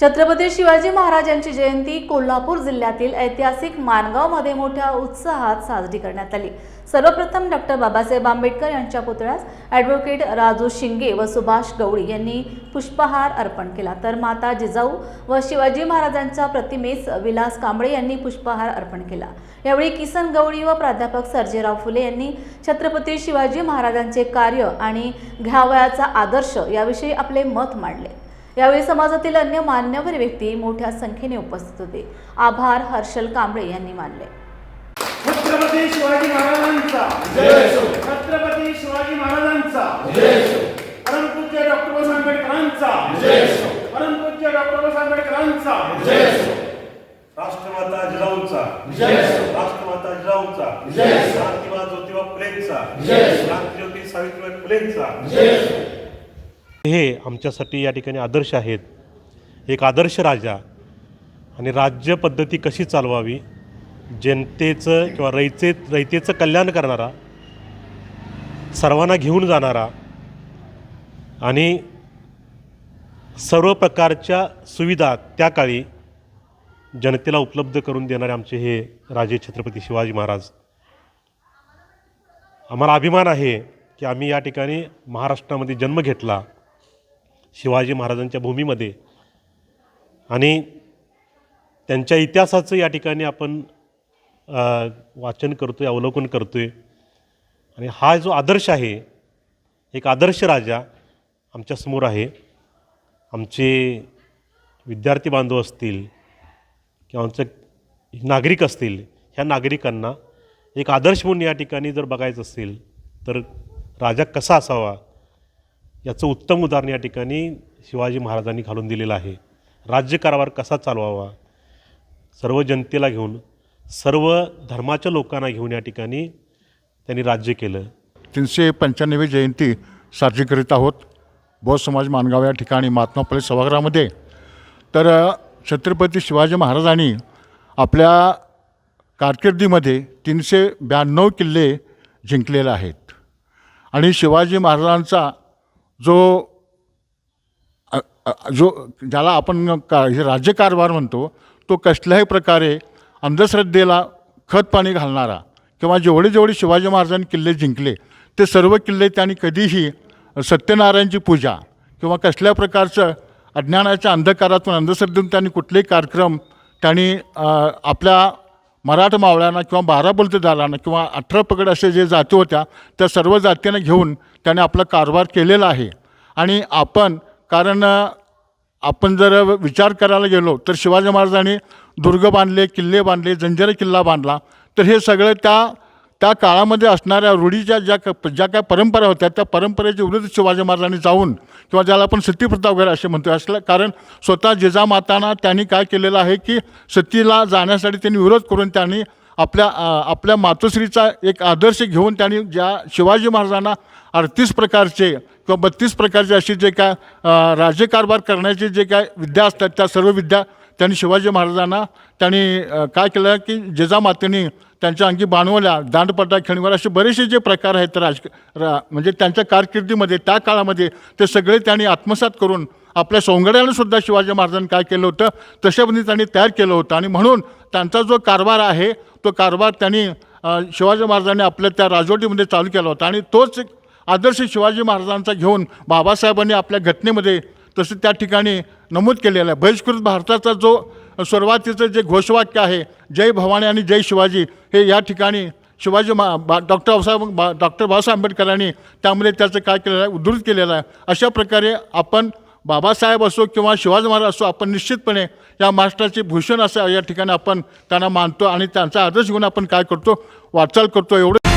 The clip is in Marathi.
छत्रपती शिवाजी महाराजांची जयंती कोल्हापूर जिल्ह्यातील ऐतिहासिक मानगावमध्ये मोठ्या उत्साहात साजरी करण्यात आली. सर्वप्रथम डॉक्टर बाबासाहेब आंबेडकर यांच्या पुतळ्यास ॲडव्होकेट राजू शिंगे व सुभाष गवळी यांनी पुष्पहार अर्पण केला. तर माता जिजाऊ व शिवाजी महाराजांच्या प्रतिमेस विलास कांबळे यांनी पुष्पहार अर्पण केला. यावेळी किसन गवळी व प्राध्यापक सर्जेराव फुले यांनी छत्रपती शिवाजी महाराजांचे कार्य आणि घ्यावयाचा आदर्श याविषयी आपले मत मांडले. यावेळी समाजातील अन्य मान्यवर व्यक्ती मोठ्या संख्येने उपस्थित होते. आभार हर्षल कांबळे यांनी मानले. छत्रपती शिवाजी महाराजांचा. छत्रपती शिवाजी महाराजांचा. परमपूज्य डॉक्टर बाबासाहेब आंबेडकरांचा. परमपूज्य डॉक्टर बाबासाहेब आंबेडकरांचा. राष्ट्रमाता जिजाऊंचा राष्ट्रमाता जिजाऊंचा क्रांतिमान ज्योतिबा फुलेंचा. क्रांतिज्योती सावित्रीबाई फुलेंचा. हे आमच्यासाठी या ठिकाणी आदर्श आहेत. एक आदर्श राजा आणि राज्य पद्धती कशी चालवावी जनतेचं किंवा रयते रयतेचं कल्याण करणारा सर्वांना घेऊन जाणारा आणि सर्व प्रकारच्या सुविधा त्या काळी जनतेला उपलब्ध करून देणारे आमचे हे राजे छत्रपती शिवाजी महाराज. आम्हाला अभिमान आहे की आम्ही या ठिकाणी महाराष्ट्रामध्ये जन्म घेतला. शिवाजी महाराजांच्या भूमीमध्ये. आणि त्यांच्या इतिहासाचं या ठिकाणी आपण वाचन करतो आहे अवलोकन करतो आहे आणि हा जो आदर्श आहे एक आदर्श राजा आमच्यासमोर आहे. आमचे विद्यार्थी बांधव असतील किंवा आमचे नागरिक असतील ह्या नागरिकांना एक आदर्श म्हणून या ठिकाणी जर बघायचं असेल तर राजा कसा असावा? याचं उत्तम उदाहरण या ठिकाणी शिवाजी महाराजांनी घालून दिलेलं आहे. राज्यकारभार कसा चालवावा? सर्व जनतेला घेऊन सर्व धर्माच्या लोकांना घेऊन या ठिकाणी त्यांनी राज्य केलं. तीनशे पंच्याण्णवी जयंती साजरी करीत आहोत. बौद्ध समाज मानगाव या ठिकाणी महात्मा फुले सभागृहामध्ये. तर छत्रपती शिवाजी महाराजांनी आपल्या कारकिर्दीमध्ये तीनशे ब्याण्णव किल्ले जिंकलेले आहेत. आणि शिवाजी महाराजांचा जो जो ज्याला आपण का हे राज्यकारभार म्हणतो तो कसल्याही प्रकारे अंधश्रद्धेला खत पाणी घालणारा किंवा जेवढे जेवढे शिवाजी महाराजांनी किल्ले जिंकले ते सर्व किल्ले त्यांनी कधीही सत्यनारायणची पूजा किंवा कसल्या प्रकारचं अज्ञानाच्या अंधकारातून अंधश्रद्धेतून त्यांनी कुठलेही कार्यक्रम त्यांनी आपल्या मराठा मावळ्यांना किंवा बारा बलुतेदारांना किंवा अठरा पगड असे जे जाती होत्या त्या सर्व जातींना घेऊन त्याने आपला कारभार केलेला आहे. आणि आपण कारण आपण जर विचार करायला गेलो तर शिवाजी महाराजांनी दुर्ग बांधले किल्ले बांधले जंजिरा किल्ला बांधला. तर हे सगळं त्या त्या काळामध्ये असणाऱ्या रूढीच्या ज्या क ज्या काय परंपरा होत्या त्या परंपरेच्या विरुद्ध शिवाजी महाराजांनी जाऊन किंवा ज्याला आपण सतीप्रथा वगैरे असे म्हणतो असलं कारण स्वतः जिजामातांना त्यांनी काय केलेलं आहे की सतीला जाण्यासाठी त्यांनी विरोध करून त्यांनी आपल्या आपल्या मातोश्रीचा एक आदर्श घेऊन त्यांनी ज्या शिवाजी महाराजांना अडतीस प्रकारचे किंवा बत्तीस प्रकारचे असे जे काय राज्यकारभार करण्याचे जे काय विद्या असतात त्या सर्व विद्या त्यांनी शिवाजी महाराजांना त्यांनी काय केलं की जिजामातेने त्यांच्या अंगी बाणवल्या दांडपट्टा खेळीवर असे बरेचसे जे प्रकार आहेत राज रा म्हणजे त्यांच्या कारकिर्दीमध्ये त्या काळामध्ये ते सगळे त्यांनी आत्मसात करून आपल्या सौंगड्यानं सुद्धा शिवाजी महाराजांनी काय केलं होतं? तशाबंदी त्यांनी तयार केलं होतं. आणि म्हणून त्यांचा जो कारभार आहे तो कारभार त्यांनी शिवाजी महाराजांनी आपल्या त्या राजवटीमध्ये चालू केला होता. आणि तोच एक आदर्श शिवाजी महाराजांचा घेऊन बाबासाहेबांनी आपल्या घटनेमध्ये तसं त्या ठिकाणी नमूद केलेलं आहे. बहिष्कृत भारताचा जो सुरुवातीचं जे घोषवाक्य आहे जय भवानी आणि जय शिवाजी हे या ठिकाणी शिवाजी मा बा डॉक्टर बाबासाहेब बा डॉक्टर बाबासाहेब आंबेडकरांनी त्यामध्ये त्याचं काय केलेलं आहे उद्धृत केलेलं आहे. अशा प्रकारे आपण बाबासाहेब असो किंवा शिवाजी महाराज असो आपण निश्चितपणे या महाराष्ट्राचे भूषण असं या ठिकाणी आपण त्यांना मानतो आणि त्यांचा आदर्श घेऊन आपण काय करतो? वाटचाल करतो. एवढं